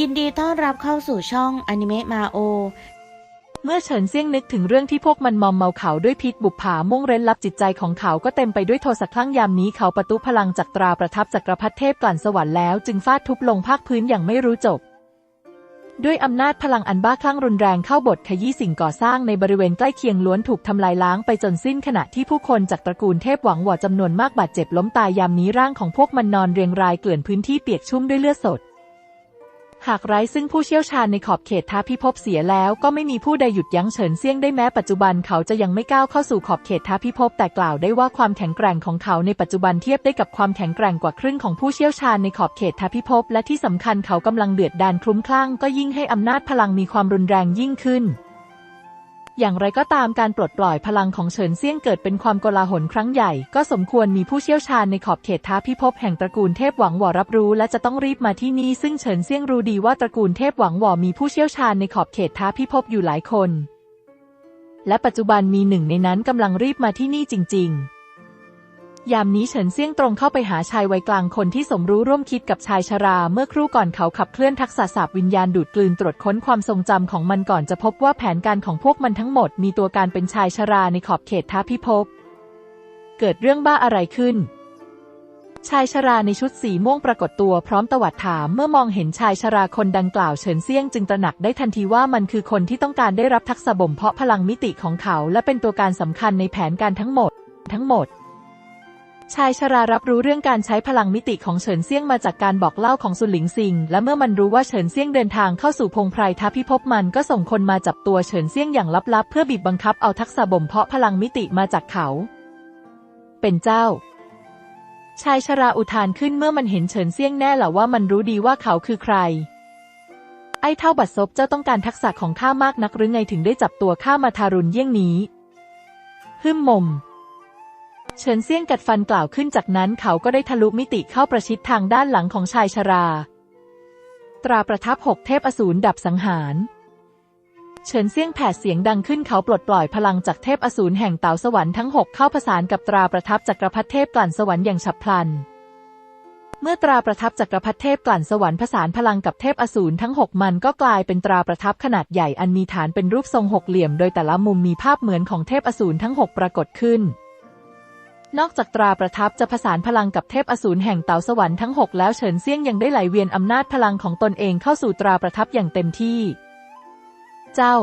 ยินดีต้อนรับเข้าสู่ช่องอนิเมะมาโอ เมื่อเฉินเซี่ยงนึกถึงเรื่องที่พวกมันมอมเมาเขาด้วยพิษบุปผามุ่งเร้นลับจิตใจของเขาก็เต็มไปด้วยโทสะคลั่งยามนี้เขาประตุพลังจากตราประทับจักรพรรดิเทพกลั่นสวรรค์แล้วจึงฟาดทุบลงภาคพื้นอย่างไม่รู้จบ ด้วยอำนาจพลังอันบ้าคลั่งรุนแรงเข้าบทขยี้สิ่งก่อสร้างในบริเวณใกล้เคียงล้วนถูกทำลายล้างไปจนสิ้นขณะที่ผู้คนจากตระกูลเทพหวังหวอจำนวนมากบาดเจ็บล้มตายยามนี้ร่างของพวกมันนอนเรียงรายเกลื่อนพื้นที่เปียกชุ่มด้วยเลือดสด หากไร้ซึ่งผู้เชี่ยวชาญในขอบเขตท้าพิภพเสียแล้วก็ไม่มีผู้ใดหยุดยั้งเฉินเซี่ยงได้แม้ปัจจุบันเขาจะยังไม่ก้าวเข้าสู่ขอบเขตท้าพิภพแต่กล่าวได้ว่าความแข็งแกร่งของเขาในปัจจุบันเทียบได้กับความแข็งแกร่งกว่าครึ่งของผู้เชี่ยวชาญในขอบเขตท้าพิภพและที่สำคัญเขากำลังเดือดดานคลุ้มคลั่งก็ยิ่งให้อำนาจพลังมีความรุนแรงยิ่งขึ้น อย่างไรก็ตามการปลดปล่อยพลังของเฉินเซี่ยงเกิดเป็นความโกลาหลครั้งใหญ่ ก็สมควรมีผู้เชี่ยวชาญในขอบเขตท้าพิภพแห่งตระกูลเทพหวังหวอรับรู้ และจะต้องรีบมาที่นี่ซึ่งเฉินเซี่ยงรู้ดีว่าตระกูลเทพหวังหวอมีผู้เชี่ยวชาญในขอบเขตท้าพิภพอยู่หลายคน และปัจจุบันมีหนึ่งในนั้นกำลังรีบมาที่นี่จริง ๆ ยามนี้เฉินเซี่ยงตรงเข้าไปหาชายวัยกลางคนที่สมรู้ร่วมคิดกับชายชรา เมื่อครู่ก่อนเขาขับเคลื่อนทักษะสาบวิญญาณดูดกลืนตรวจค้นความทรงจำของมันก่อนจะพบว่าแผนการของพวกมันทั้งหมด มีตัวการเป็นชายชราในขอบเขตท้าพิภพเกิดเรื่องบ้าอะไรขึ้น ชายชราในชุดสีม่วงปรากฏตัวพร้อมตวัดถามเมื่อมองเห็นชายชราคนดังกล่าวเฉินเซี่ยงจึงตระหนักได้ทันทีว่ามันคือคนที่ต้องการได้รับทักษะบ่มเพาะพลังมิติของเขา และเป็นตัวการสำคัญในแผนการทั้งหมด ทั้งหมด ชายชรารับรู้เรื่องการใช้พลังมิติของเฉินเซี่ยงมาจากการบอกเล่าของสุนหลิงซิง และเมื่อมันรู้ว่าเฉินเซี่ยงเดินทางเข้าสู่พงไพรท้าพิภพมันก็ส่งคนมาจับตัวเฉินเซี่ยงอย่างลับๆ เพื่อบีบบังคับเอาทักษะบ่มเพาะพลังมิติมาจากเขา เป็นเจ้า ชายชราอุทานขึ้นเมื่อมันเห็นเฉินเซี่ยงแน่แหละว่ามันรู้ดีว่าเขาคือใคร ไอ้เท่าบัดซบเจ้าต้องการทักษะของข้ามากนักหรือไงถึงได้จับตัวข้ามาทารุณเยี่ยงนี้ฮึมมม เฉินเซี่ยงกัดฟันกล่าวขึ้นจากนั้นเขาก็ได้ทะลุมิติเข้าประชิดทางด้านหลังของชายชรา ตราประทับหกเทพอสูรดับสังหารเฉินเซี่ยงแผดเสียงดังขึ้นเขาปลดปล่อยพลังจากเทพอสูรแห่งเต่าสวรรค์ทั้งหกเข้าผสานกับตราประทับจักรพรรดิเทพกลั่นสวรรค์อย่างฉับพลัน เมื่อตราประทับจักรพรรดิเทพกลั่นสวรรค์ผสานพลังกับเทพอสูรทั้งหกมันก็กลายเป็นตราประทับขนาดใหญ่อันมีฐานเป็นรูปทรงหกเหลี่ยม โดยแต่ละมุมมีภาพเหมือนของเทพอสูรทั้งหกปรากฏขึ้น นอกจากตราประทับจะผสานพลังกับเทพอสูรแห่งเต๋าสวรรค์ทั้งหกแล้วเฉินเซี่ยงยังได้ไหลเวียนอำนาจพลังของตนเองเข้าสู่ตราประทับอย่างเต็มที่ เจ้า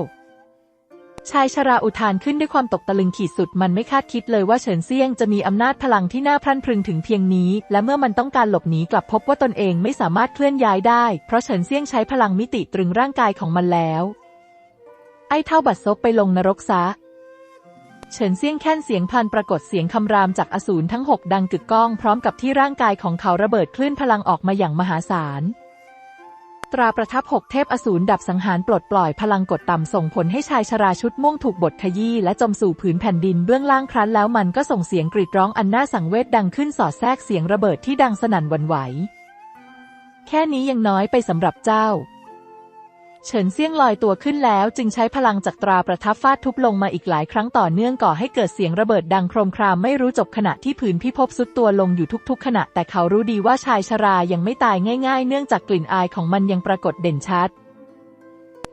ชายชราอุทานขึ้นด้วยความตกตะลึงขีดสุดมันไม่คาดคิดเลยว่าเฉินเซี่ยงจะมีอำนาจพลังที่น่าพรั่นพรึงถึงเพียงนี้ และเมื่อมันต้องการหลบหนีกลับพบว่าตนเองไม่สามารถเคลื่อนย้ายได้ เพราะเฉินเซี่ยงใช้พลังมิติตรึงร่างกายของมันแล้ว ไอ้เท่าบัดซบไปลงนรกซะ เฉินเซี่ยงแค้นเสียงพันปรากฏเสียงคำรามจากอสูรทั้งหกดังกึกก้องพร้อมกับที่ร่างกายของเขาระเบิดคลื่นพลังออกมาอย่างมหาศาล ตราประทับหกเทพอสูรดับสังหารปลดปล่อยพลังกดต่ำส่งผลให้ชายชราชุดม่วงถูกบดขยี้และจมสู่ผืนแผ่นดินเบื้องล่างครั้นแล้วมันก็ส่งเสียงกรีดร้องอันน่าสังเวชดังขึ้นสอดแทรกเสียงระเบิดที่ดังสนั่นวั่นไหว แค่นี้ยังน้อยไปสำหรับเจ้า เฉินเซี่ยงลอยตัวขึ้นแล้วจึงใช้พลังจากตราประทับฟาดทุบลงมาอีกหลายครั้งต่อเนื่องก่อให้เกิดเสียงระเบิดดังโครมครามไม่รู้จบขณะที่ผืนพิภพสุดตัวลงอยู่ทุกๆ ขณะ แต่เขารู้ดีว่าชายชรายังไม่ตายง่ายๆ เนื่องจากกลิ่นอายของมันยังปรากฏเด่นชัด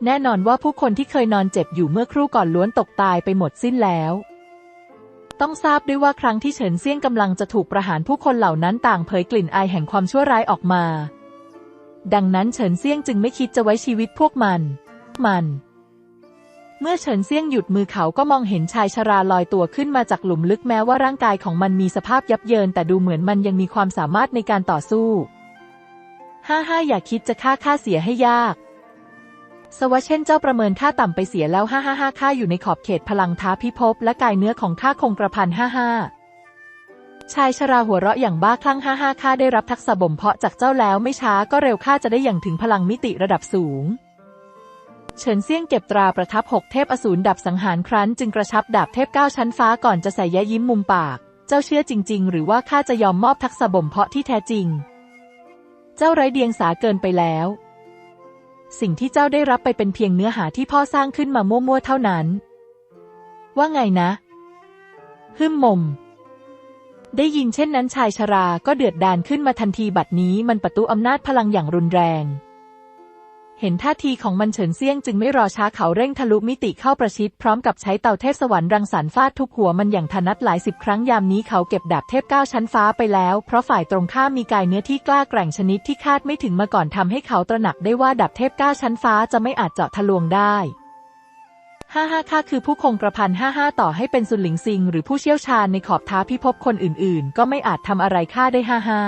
แน่นอนว่าผู้คนที่เคยนอนเจ็บอยู่เมื่อครู่ก่อนล้วนตกตายไปหมดสิ้นแล้วต้องทราบด้วยว่าครั้งที่เฉินเซี่ยงกำลังจะถูกประหารผู้คนเหล่านั้นต่างเผยกลิ่นอายแห่งความชั่วร้ายออกมา ดังนั้นเฉินเซี่ยงจึงไม่คิดจะไว้ชีวิตพวกมัน มัน เมื่อเฉินเซี่ยงหยุดมือเขาก็มองเห็นชายชราลอยตัวขึ้นมาจากหลุมลึกแม้ว่าร่างกายของมันมีสภาพยับเยิน แต่ดูเหมือนมันยังมีความสามารถในการต่อสู้ห้าห้าอย่าคิดจะฆ่าข้าเสียให้ยาก สวะเช่นเจ้าประเมินค่าต่ำไปเสียแล้วห้าห้าห้าข้าอยู่ในขอบเขตพลังท้าพิภพและกายเนื้อของข้าคงกระพันห้าห้า ชายชราหัวเราะอย่างบ้าคลั่งห้าห้าข้าได้รับทักษะบ่มเพาะจากเจ้าแล้วไม่ช้าก็เร็วข้าจะได้อย่างถึงพลังมิติระดับสูง เฉินเซี่ยงเก็บตราประทับหกเทพอสูรดับสังหารครั้น จึงกระชับดาบเทพเก้าชั้นฟ้าก่อนจะใส่แย้ยิ้มมุมปาก เจ้าเชื่อจริง ๆ หรือว่าข้าจะยอมมอบทักษะบ่มเพาะที่แท้จริง เจ้าไร้เดียงสาเกินไปแล้ว สิ่งที่เจ้าได้รับไปเป็นเพียงเนื้อหาที่พ่อสร้างขึ้นมามั่วๆเท่านั้น ว่าไงนะฮึมมม ได้ยินเช่นนั้นชายชราก็เดือดดานขึ้นมาทันทีบัดนี้มันประตูอำนาจพลังอย่างรุนแรง เห็นท่าทีของมันเฉินเซี่ยงจึงไม่รอช้าเขาเร่งทะลุมิติเข้าประชิด พร้อมกับใช้เตาเทพสวรรค์รังสรรค์ฟาดทุบหัวมันอย่างถนัดหลายสิบครั้งยามนี้เขาเก็บดาบเทพเก้าชั้นฟ้าไปแล้ว เพราะฝ่ายตรงข้ามมีกายเนื้อที่กล้าแกร่งชนิดที่คาดไม่ถึงมาก่อนทำให้เขาตระหนักได้ว่าดาบเทพเก้าชั้นฟ้าจะไม่อาจเจาะทะลวงได้ ห้าห้าข้าคือผู้คงกระพันห้าห้าต่อให้เป็นสุนหลิงซิง หรือผู้เชี่ยวชาญในขอบท้าพิภพคนอื่นๆ ก็ไม่อาจทำอะไรข้าได้ห้าห้า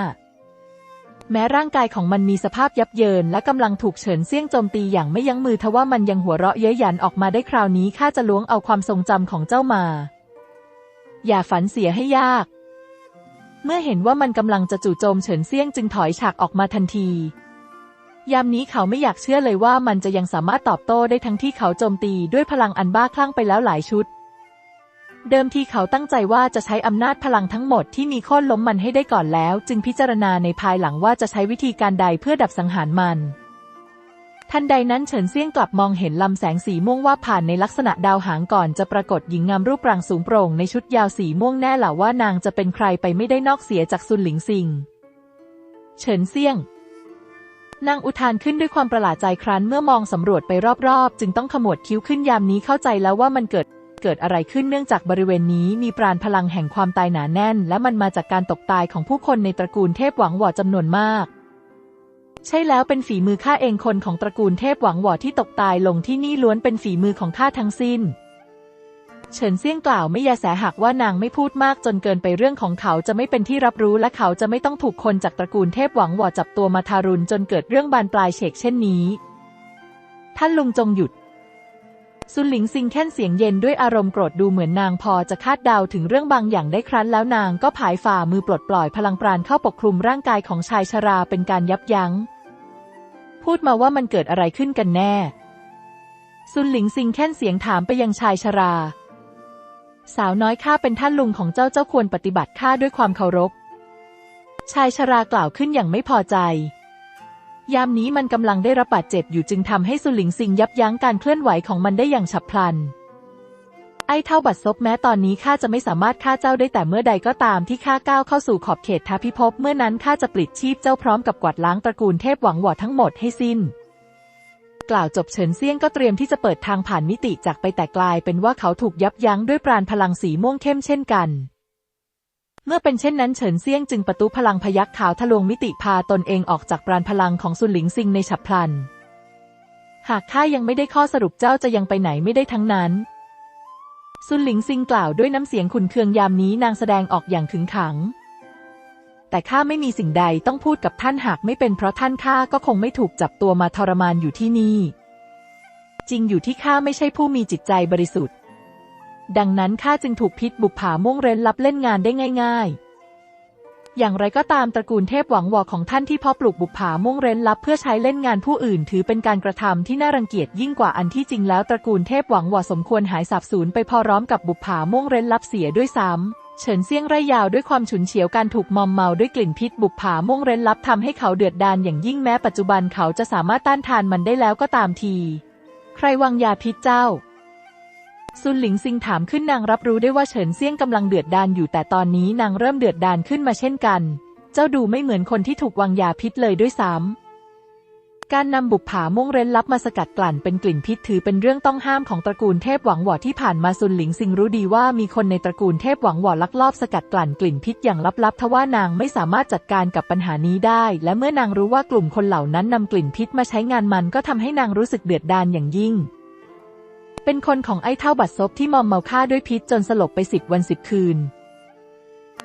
แม้ร่างกายของมันมีสภาพยับเยิน และกำลังถูกเฉินเซี่ยงโจมตีอย่างไม่ยั้งมือทว่ามันยังหัวเราะเย้ยหยันออกมาได้คราวนี้ข้าจะล้วงเอาความทรงจำของเจ้ามา อย่าฝันเสียให้ยาก เมื่อเห็นว่ามันกำลังจะจู่โจมเฉินเซี่ยงจึงถอยฉากออกมาทันที ยามนี้เขาไม่อยากเชื่อเลยว่ามันจะยังสามารถตอบโต้ได้ทั้งที่เขาโจมตีด้วยพลังอันบ้าคลั่งไปแล้วหลายชุด เดิมทีเขาตั้งใจว่าจะใช้อำนาจพลังทั้งหมดที่มีโค่นล้มมันให้ได้ก่อนแล้ว จึงพิจารณาในภายหลังว่าจะใช้วิธีการใดเพื่อดับสังหารมัน ทันใดนั้นเฉินเซี่ยงกลับมองเห็นลำแสงสีม่วงว่าผ่านในลักษณะดาวหางก่อนจะปรากฏหญิงงามรูปร่างสูงโปร่งในชุดยาวสีม่วงแน่หล่าว่านางจะเป็นใครไปไม่ได้นอกเสียจากซุนหลิงซิง เฉินเซี่ยง นางอุทานขึ้นด้วยความประหลาดใจครั้นเมื่อมองสำรวจไปรอบๆ จึงต้องขมวดคิ้วขึ้นยามนี้เข้าใจแล้วว่ามันเกิดเกิดอะไรขึ้นเนื่องจากบริเวณนี้มีปราณพลังแห่งความตายหนาแน่น และมันมาจากการตกตายของผู้คนในตระกูลเทพหวังหวอจำนวนมาก ใช่แล้วเป็นฝีมือข้าเองคนของตระกูลเทพหวังหวอที่ตกตายลงที่นี่ล้วนเป็นฝีมือของข้าทั้งสิ้น เฉินเซี่ยงกล่าวไม่ยาแสหากว่านางไม่พูดมากจนเกินไปเรื่องของเขาจะไม่เป็นที่รับรู้และเขาจะไม่ต้องถูกคนจากตระกูลเทพหวังหวอจับตัวมาทารุณจนเกิดเรื่องบานปลายเฉกเช่นนี้ ท่านลุงจงหยุดซุนหลิงซิงแค่นเสียงเย็นด้วยอารมณ์โกรธดูเหมือนนางพอจะคาดเดาถึงเรื่องบางอย่างได้ครั้นแล้วนางก็ผายฝ่ามือปลดปล่อยพลังปราณเข้าปกคลุมร่างกายของชายชราเป็นการยับยัง้ง พูดมาว่ามันเกิดอะไรขึ้นกันแน่ซุนหลิงซิงแค่นเสียงถามไปยังชายชรา สาวน้อยข้าเป็นท่านลุงของเจ้าเจ้าควรปฏิบัติข้าด้วยความเคารพ ชายชรากล่าวขึ้นอย่างไม่พอใจ ยามนี้มันกำลังได้รับบาดเจ็บอยู่จึงทำให้สุหลิงซิงยับยั้งการเคลื่อนไหวของมันได้อย่างฉับพลัน ไอ้เท่าบัดซบแม้ตอนนี้ข้าจะไม่สามารถฆ่าเจ้าได้แต่เมื่อใดก็ตามที่ข้าก้าวเข้าสู่ขอบเขตท้าพิภพเมื่อนั้นข้าจะปลิดชีพเจ้าพร้อมกับกวาดล้างตระกูลเทพหวังหวอทั้งหมดให้สิ้น กล่าวจบเฉินเซียงก็เตรียมที่จะเปิดทางผ่านมิติจากไปแต่กลายเป็นว่าเขาถูกยับยั้งด้วยปราณพลังสีม่วงเข้มเช่นกัน เมื่อเป็นเช่นนั้นเฉินเซียงจึงประตูพลังพยักขาวทะลวงมิติพาตนเองออกจากปราณพลังของซุนหลิงซิงในฉับพลัน หากข้ายังไม่ได้ข้อสรุปเจ้าจะยังไปไหนไม่ได้ทั้งนั้น ซุนหลิงซิงกล่าวด้วยน้ำเสียงขุนเคืองยามนี้นางแสดงออกอย่างขึงขัง แต่ข้าไม่มีสิ่งใดต้องพูดกับท่านหากไม่เป็นเพราะท่านข้าก็คงไม่ถูกจับตัวมาทรมานอยู่ที่นี่ จริงอยู่ที่ข้าไม่ใช่ผู้มีจิตใจบริสุทธิ์ ดังนั้นข้าจึงถูกพิษบุปผาม่วงเร้นรับเล่นงานได้ง่าย ๆ อย่างไรก็ตามตระกูลเทพหวังวอของท่านที่พาะปลูกบุปผาม่วงเร้นลับเพื่อใช้เล่นงานผู้อื่น ถือเป็นการกระทำที่น่ารังเกียจยิ่งกว่าอันที่จริงแล้วตระกูลเทพหวังวอสมควรหายสาบสูญไปพอร้อมกับบุปผาม่วงเร้นลับเสียด้วยซ้ำ เฉินเซี่ยงไร่ยาวด้วยความฉุนเฉียวการถูกมอมเมาด้วยกลิ่นพิษบุปผาม่วงเร้นลับทำให้เขาเดือดดาลอย่างยิ่งแม้ปัจจุบันเขาจะสามารถต้านทานมันได้แล้วก็ตามที ใครวางยาพิษเจ้าซุนหลิงซิงถามขึ้นนางรับรู้ได้ว่าเฉินเซี่ยงกำลังเดือดดาลอยู่แต่ตอนนี้นางเริ่มเดือดดาลขึ้นมาเช่นกัน เจ้าดูไม่เหมือนคนที่ถูกวางยาพิษเลยด้วยซ้ำ การนำบุปผาม่วงเร้นลับมาสกัดกลั่นเป็นกลิ่นพิษถือเป็นเรื่องต้องห้ามของตระกูลเทพหวังหวอที่ผ่านมาซุนหลิงซิงรู้ดีว่ามีคนในตระกูลเทพหวังหวอลักลอบสกัดกลั่นกลิ่นพิษอย่างลับๆทว่านางไม่สามารถจัดการกับปัญหานี้ได้ และเมื่อนางรู้ว่ากลุ่มคนเหล่านั้นนำกลิ่นพิษมาใช้งานมันก็ทำให้นางรู้สึกเดือดดาลอย่างยิ่งเป็นคนของไอ้เท่าบัดซบที่มอมเมาฆ่าด้วยพิษจนสลบไปสิบวันสิบคืน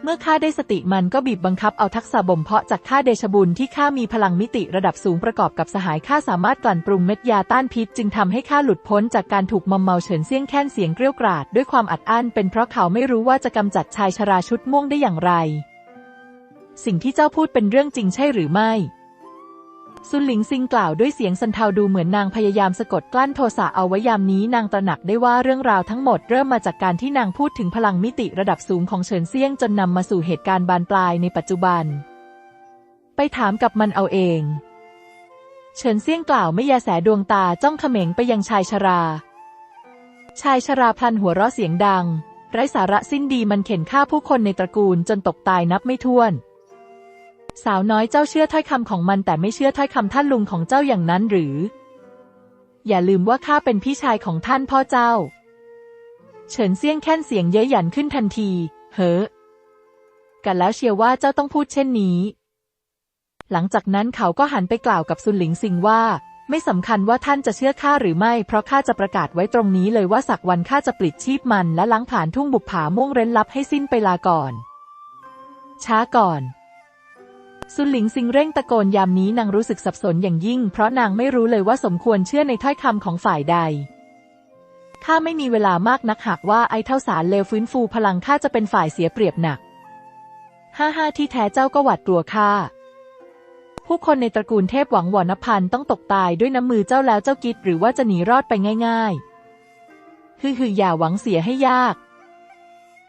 เมื่อข้าได้สติมันก็บีบบังคับเอาทักษะบ่มเพาะจากข้าเดชบุญที่ข้ามีพลังมิติระดับสูงประกอบกับสหายข้าสามารถกลั่นปรุงเม็ดยาต้านพิษ จึงทำให้ข้าหลุดพ้นจากการถูกมอมเมาเฉินเซี่ยงแค้นเสียงเกลี้ยวกราดด้วยความอัดอั้นเป็นเพราะเขาไม่รู้ว่าจะกำจัดชายชราชุดม่วงได้อย่างไร สิ่งที่เจ้าพูดเป็นเรื่องจริงใช่หรือไม่ ซุนหลิงซิงกล่าวด้วยเสียงสันเทาดูเหมือนนางพยายามสะกดกลั้นโทสะเอาไว้ยามนี้นางตระหนักได้ว่าเรื่องราวทั้งหมดเริ่มมาจากการที่นางพูดถึงพลังมิติระดับสูงของเฉินเซี่ยงจนนำมาสู่เหตุการณ์บานปลายในปัจจุบัน ไปถามกับมันเอาเอง เฉินเซี่ยงกล่าวไม่ยาแสดวงตาจ้องเขม็งไปยังชายชรา ชายชราพลันหัวเราะเสียงดัง ไร้สาระสิ้นดีมันเข็นฆ่าผู้คนในตระกูลจนตกตายนับไม่ถ้วน สาวน้อยเจ้าเชื่อถ้อยคำของมันแต่ไม่เชื่อถ้อยคำท่านลุงของเจ้าอย่างนั้นหรือ อย่าลืมว่าข้าเป็นพี่ชายของท่านพ่อเจ้า เฉินเซี่ยงแค่นเสียงเย้ยหยันขึ้นทันที เฮ้อกันแล้วเชียวว่าเจ้าต้องพูดเช่นนี้ หลังจากนั้นเขาก็หันไปกล่าวกับซุนหลิงซิงว่า ไม่สำคัญว่าท่านจะเชื่อข้าหรือไม่ เพราะข้าจะประกาศไว้ตรงนี้เลยว่าสักวันข้าจะปลิดชีพมันและล้างผ่านทุ่งบุปผาม่วงเร้นลับให้สิ้นไปลาก่อน ช้าก่อน ซุนหลิงซิงเร่งตะโกนยามนี้นางรู้สึกสับสนอย่างยิ่ง เพราะนางไม่รู้เลยว่าสมควรเชื่อในถ้อยคำของฝ่ายใดข้าไม่มีเวลามากนักหากว่าไอ้เท่าสารเลวฟื้นฟูพลังข้าจะเป็นฝ่ายเสียเปรียบหนักห้าห้าที่แท้เจ้าก็หวาดกลัวข้า ผู้คนในตระกูลเทพหวังหวนพันต้องตกตายด้วยน้ำมือเจ้าแล้วเจ้ากิดหรือว่าจะหนีรอดไปง่ายๆฮือฮืออย่าหวังเสียให้ยาก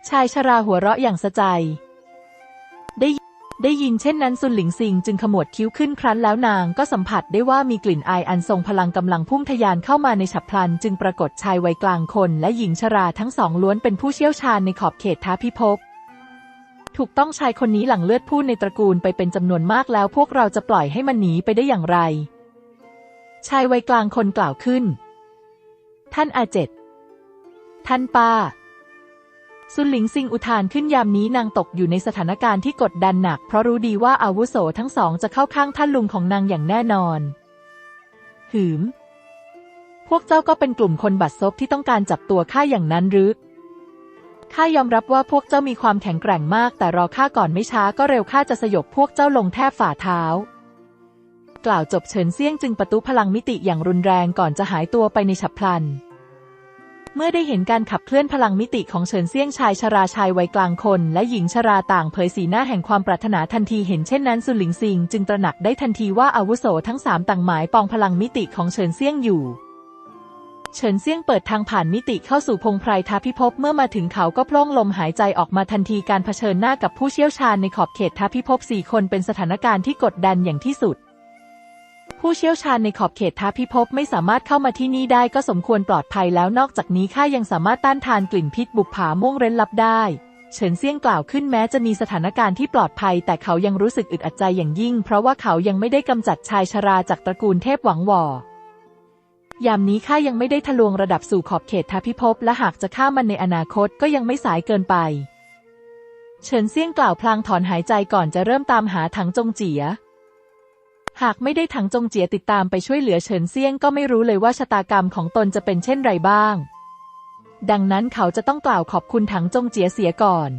ชายชราหัวเราะอย่างสะใจ ได้ยินเช่นนั้นซุนหลิงซิงจึงขมวดคิ้วขึ้นครั้นแล้วนางก็สัมผัสได้ว่ามีกลิ่นอายอันทรงพลังกำลังพุ่งทะยานเข้ามาในฉับพลัน จึงปรากฏชายวัยกลางคน และหญิงชราทั้งสองล้วนเป็นผู้เชี่ยวชาญในขอบเขตท้าพิภพถูกต้องชายคนนี้หลังเลือดพูดในตระกูลไปเป็นจำนวนมากแล้วพวกเราจะปล่อยให้มันหนีไปได้อย่างไร ชายวัยกลางคนกล่าวขึ้น ท่านอาเจ็ดท่านป้า ซุนหลิงซิงอุทานขึ้นยามนี้นางตกอยู่ในสถานการณ์ที่กดดันหนัก เพราะรู้ดีว่าอาวุโสทั้งสองจะเข้าข้างท่านลุงของนางอย่างแน่นอน หืม พวกเจ้าก็เป็นกลุ่มคนบัดซบที่ต้องการจับตัวข้าอย่างนั้นหรือข้ายอมรับว่าพวกเจ้ามีความแข็งแกร่งมาก แต่รอข้าก่อนไม่ช้าก็เร็วข้าจะสยบพวกเจ้าลงแทบฝ่าเท้า กล่าวจบเฉินเซี่ยงจึงประตุพลังมิติอย่างรุนแรงก่อนจะหายตัวไปในฉับพลัน เมื่อได้เห็นการขับเคลื่อนพลังมิติของเฉินเซี่ยงชายชราชายวัยกลางคน และหญิงชราต่างเผยสีหน้าแห่งความปรารถนาทันทีเห็นเช่นนั้นสุหลิงซิงจึงตระหนักได้ทันทีว่าอาวุโสทั้งสามต่างหมายปองพลังมิติของเฉินเซี่ยงอยู่ เฉินเซี่ยงเปิดทางผ่านมิติเข้าสู่พงไพรท้าพิภพเมื่อมาถึงเขาก็พล่องลมหายใจออกมาทันทีการเผชิญหน้ากับผู้เชี่ยวชาญในขอบเขตท้าพิภพสี่คนเป็นสถานการณ์ที่กดดันอย่างที่สุด ผู้เชี่ยวชาญในขอบเขตท้าพิภพไม่สามารถเข้ามาที่นี่ได้ก็สมควรปลอดภัยแล้วนอกจากนี้ข้ายังสามารถต้านทานกลิ่นพิษบุปผาม่วงเร้นลับได้เฉินเซี่ยงกล่าวขึ้นแม้จะมีสถานการณ์ที่ปลอดภัย แต่เขายังรู้สึกอึดอัดใจอย่างยิ่ง เพราะว่าเขายังไม่ได้กำจัดชายชราจากตระกูลเทพหวังหวอยามนี้ข้ายังไม่ได้ทะลวงระดับสู่ขอบเขตท้าพิภพและหากจะฆ่ามันในอนาคตก็ยังไม่สายเกินไป เฉินเซี่ยงกล่าวพลางถอนหายใจก่อนจะเริ่มตามหาถังจงเจีย หากไม่ได้ถังจงเจียติดตามไปช่วยเหลือเฉินเซียงก็ไม่รู้เลยว่าชะตากรรมของตนจะเป็นเช่นไรบ้าง ดังนั้นเขาจะต้องกล่าวขอบคุณถังจงเจียเสียก่อน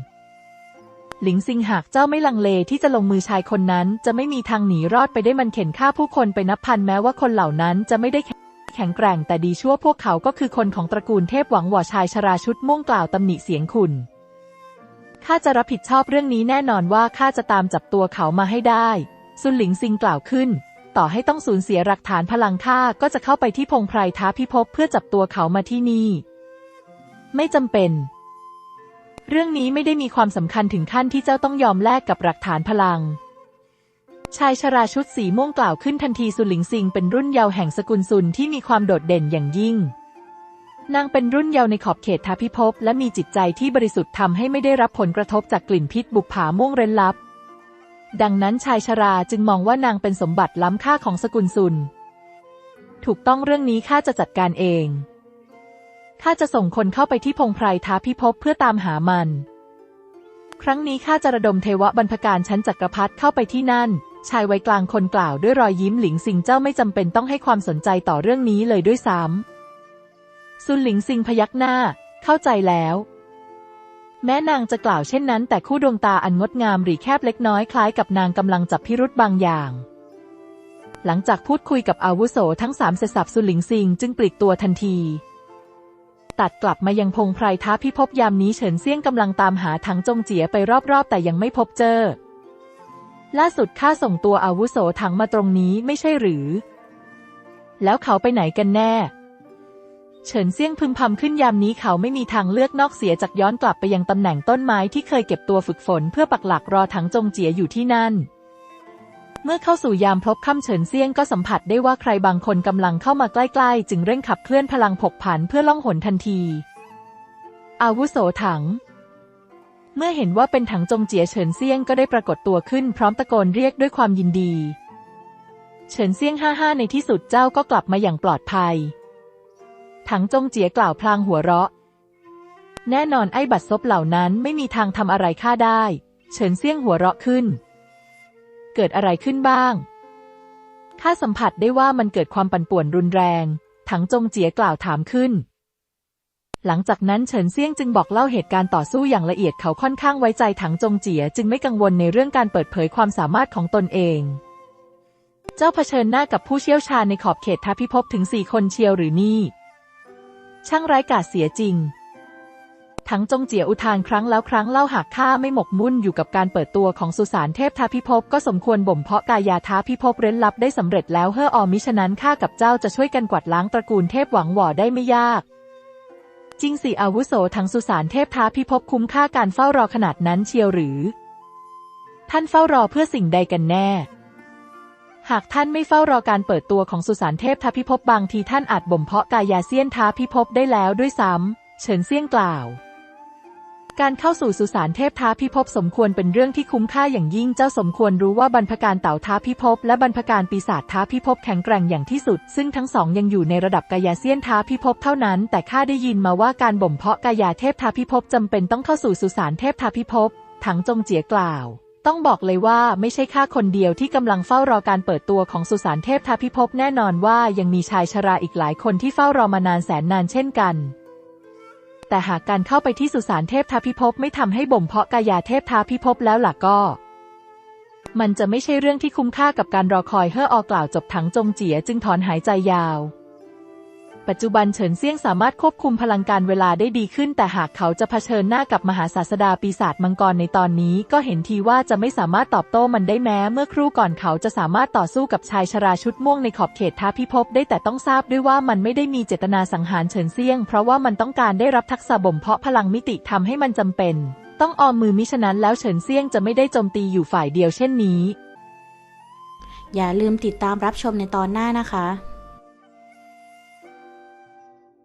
หลิงซิงหากเจ้าไม่ลังเลที่จะลงมือชายคนนั้นจะไม่มีทางหนีรอดไปได้มันเข็นฆ่าผู้คนไปนับพันแม้ว่าคนเหล่านั้นจะไม่ได้แข็งแกร่งแต่ดีชั่วพวกเขาก็คือคนของตระกูลเทพหวังหว่าชายชราชุดม่วงกล่าวตำหนิเสียงขุนข้าจะรับผิดชอบเรื่องนี้แน่นอนว่าข้าจะตามจับตัวเขามาให้ได้ ซุนหลิงซิงกล่าวขึ้น ต่อให้ต้องสูญเสียหลักฐานพลังข้าก็จะเข้าไปที่พงไพรท้าพิภพเพื่อจับตัวเขามาที่นี่ ไม่จำเป็น เรื่องนี้ไม่ได้มีความสำคัญถึงขั้นที่เจ้าต้องยอมแลกกับหลักฐานพลัง ชายชราชุดสีม่วงกล่าวขึ้นทันทีสุหลิงซิงเป็นรุ่นเยาว์แห่งสกุลซุนที่มีความโดดเด่นอย่างยิ่งนางเป็นรุ่นเยาว์ในขอบเขตท้าพิภพและมีจิตใจที่บริสุทธิ์ทำให้ไม่ได้รับผลกระทบจากกลิ่นพิษบุปผาม่วงเร้นลับ ดังนั้นชายชราจึงมองว่านางเป็นสมบัติล้ำค่าของสกุลซุน ถูกต้องเรื่องนี้ข้าจะจัดการเอง ข้าจะส่งคนเข้าไปที่พงไพรท้าพิภพเพื่อตามหามัน ครั้งนี้ข้าจะระดมเทวบรรพการชั้นจักรพรรดิเข้าไปที่นั่น ชายวัยกลางคนกล่าวด้วยรอยยิ้มหลิงซิงเจ้าไม่จำเป็นต้องให้ความสนใจต่อเรื่องนี้เลยด้วยซ้ำซุนหลิงซิงพยักหน้า เข้าใจแล้ว แม้นางจะกล่าวเช่นนั้น แต่คู่ดวงตาอันงดงามหรีแคบเล็กน้อยคล้ายกับนางกำลังจับพิรุธบางอย่าง หลังจากพูดคุยกับอาวุโสทั้งสามเสร็จสับซุหลิงซิงจึงปลีกตัวทันที ตัดกลับมายังพงไพรท้าพิภพยามนี้เฉินเซี่ยงกำลังตามหาถังจงเจียไปรอบๆ แต่ยังไม่พบเจอ ล่าสุดข้าส่งตัวอาวุโสถังมาตรงนี้ไม่ใช่หรือ แล้วเขาไปไหนกันแน่ เฉินเซี่ยงพึมพำขึ้นยามนี้เขาไม่มีทางเลือกนอกเสียจากย้อนกลับไปยังตำแหน่งต้นไม้ที่เคยเก็บตัวฝึกฝนเพื่อปักหลักรอถังจงเจียอยู่ที่นั่น เมื่อเข้าสู่ยามพลบค่ำเฉินเซี่ยงก็สัมผัสได้ว่าใครบางคนกำลังเข้ามาใกล้ๆ จึงเร่งขับเคลื่อนพลังผกผันเพื่อล่องหนทันที อาวุโสถัง เมื่อเห็นว่าเป็นถังจงเจียเฉินเซี่ยงก็ได้ปรากฏตัวขึ้นพร้อมตะโกนเรียกด้วยความยินดี เฉินเซี่ยงห้าห้าในที่สุดเจ้าก็กลับมาอย่างปลอดภัย ถังจงเจียกล่าวพลางหัวเราะ แน่นอนไอ้บัตรซบเหล่านั้นไม่มีทางทำอะไรข้าได้ เฉินเซี่ยงหัวเราะขึ้น เกิดอะไรขึ้นบ้างข้าสัมผัสได้ว่ามันเกิดความปั่นป่วนรุนแรง ถังจงเจียกล่าวถามขึ้น หลังจากนั้นเฉินเซี่ยงจึงบอกเล่าเหตุการณ์ต่อสู้อย่างละเอียดเขาค่อนข้างไว้ใจถังจงเจียจึงไม่กังวลในเรื่องการเปิดเผยความสามารถของตนเอง เจ้าเผชิญหน้ากับผู้เชี่ยวชาญในขอบเขตท้าพิภพถึงสี่คนเชียวหรือนี่ ช่างไร้กาจเสียจริง ทั้งจงเจียอุทานครั้งแล้วครั้งเล่าหากข้าไม่หมกมุ่นอยู่กับการเปิดตัวของสุสานเทพทาพิภพก็สมควรบ่มเพาะกายาท้าพิภพเร้นลับได้สำเร็จแล้วเฮ่ออมิฉะนั้นข้ากับเจ้าจะช่วยกันกวาดล้างตระกูลเทพหวังหว่อได้ไม่ยากจริงสิอาวุโสทั้งสุสานเทพท้าพิภพคุ้มค่าการเฝ้ารอขนาดนั้นเชียวหรือ ท่านเฝ้ารอเพื่อสิ่งใดกันแน่ หากท่านไม่เฝ้ารอการเปิดตัวของสุสานเทพทพิภพบางทีท่านอาจบ่มเพาะกายาเซียนท้าพิภพได้แล้วด้วยซ้ำ เฉินเซี่ยงกล่าว การเข้าสู่สุสานเทพท้าพิภพสมควรเป็นเรื่องที่คุ้มค่าอย่างยิ่งเจ้าสมควรรู้ว่าบรรพการเต่าท้าพิภพและบรรพการปีศาจท้าพิภพแข็งแกร่งอย่างที่สุด ซึ่งทั้งสองยังอยู่ในระดับกายาเซียนท้าพิภพเท่านั้น แต่ข้าได้ยินมาว่าการบ่มเพาะกายาเทพท้าพิภพจำเป็นต้องเข้าสู่สุสานเทพท้าพิภพถังจงเจียกล่าว ต้องบอกเลยว่าไม่ใช่ข้าคนเดียวที่กำลังเฝ้ารอการเปิดตัวของสุสานเทพทาพิภพแน่นอนว่ายังมีชายชราอีกหลายคนที่เฝ้ารอมานานแสนนานเช่นกัน แต่หากการเข้าไปที่สุสานเทพทาพิภพไม่ทำให้บ่มเพาะกายาเทพทาพิภพแล้วล่ะก็ มันจะไม่ใช่เรื่องที่คุ้มค่ากับการรอคอยเฮ่ออกล่าวจบถังจงเจียจึงถอนหายใจยาว ปัจจุบันเฉินเซี่ยงสามารถควบคุมพลังการเวลาได้ดีขึ้น แต่หากเขาจะเผชิญหน้ากับมหาศาสดาปีศาจมังกรในตอนนี้ ก็เห็นทีว่าจะไม่สามารถตอบโต้มันได้แม้ เมื่อครู่ก่อนเขาจะสามารถต่อสู้กับชายชราชุดม่วงในขอบเขตท้าพิภพได้แต่ต้องทราบด้วยว่ามันไม่ได้มีเจตนาสังหารเฉินเซี่ยง เพราะว่ามันต้องการได้รับทักษะบ่มเพาะพลังมิติทำให้มันจำเป็น ต้องออมมือมิฉะนั้นแล้วเฉินเซี่ยงจะไม่ได้โจมตีอยู่ฝ่ายเดียวเช่นนี้ อย่าลืมติดตามรับชมในตอนหน้านะคะ